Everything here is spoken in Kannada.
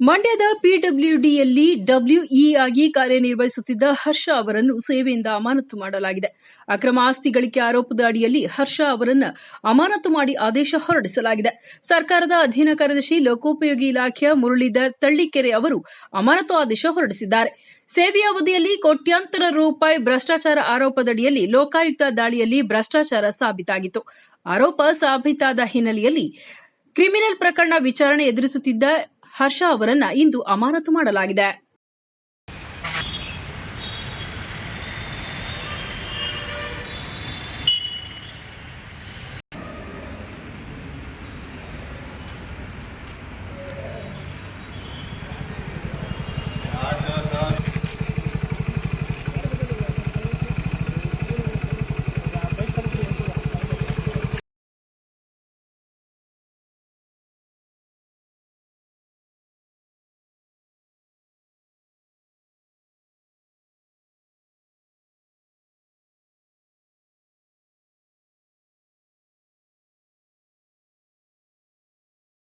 ಮಂಡ್ಯದ ಪಿಡಬ್ಲ್ಯೂಡಿಯಲ್ಲಿ ಡಬ್ಲ್ಯೂಇ ಆಗಿ ಕಾರ್ಯನಿರ್ವಹಿಸುತ್ತಿದ್ದ ಹರ್ಷ ಅವರನ್ನು ಸೇವೆಯಿಂದ ಅಮಾನತು ಮಾಡಲಾಗಿದೆ. ಅಕ್ರಮ ಆಸ್ತಿ ಗಳಿಕೆ ಆರೋಪದ ಅಡಿಯಲ್ಲಿ ಹರ್ಷ ಅವರನ್ನು ಅಮಾನತು ಮಾಡಿ ಆದೇಶ ಹೊರಡಿಸಲಾಗಿದೆ. ಸರ್ಕಾರದ ಅಧೀನ ಕಾರ್ಯದರ್ಶಿ ಲೋಕೋಪಯೋಗಿ ಇಲಾಖೆಯ ಮುರಳೀಧರ್ ತಳ್ಳಿಕೆರೆ ಅವರು ಅಮಾನತು ಆದೇಶ ಹೊರಡಿಸಿದ್ದಾರೆ. ಸೇವೆಯ ಅವಧಿಯಲ್ಲಿ ಕೋಟ್ಯಾಂತರ ರೂಪಾಯಿ ಭ್ರಷ್ಟಾಚಾರ ಆರೋಪದಡಿಯಲ್ಲಿ ಲೋಕಾಯುಕ್ತ ದಾಳಿಯಲ್ಲಿ ಭ್ರಷ್ಟಾಚಾರ ಸಾಬೀತಾಗಿತ್ತು. ಆರೋಪ ಸಾಬೀತಾದ ಹಿನ್ನೆಲೆಯಲ್ಲಿ ಕ್ರಿಮಿನಲ್ ಪ್ರಕರಣ ವಿಚಾರಣೆ ಎದುರಿಸುತ್ತಿದ್ದ ಹರ್ಷ ಅವರನ್ನ ಇಂದು ಅಮಾನತು ಮಾಡಲಾಗಿದೆ.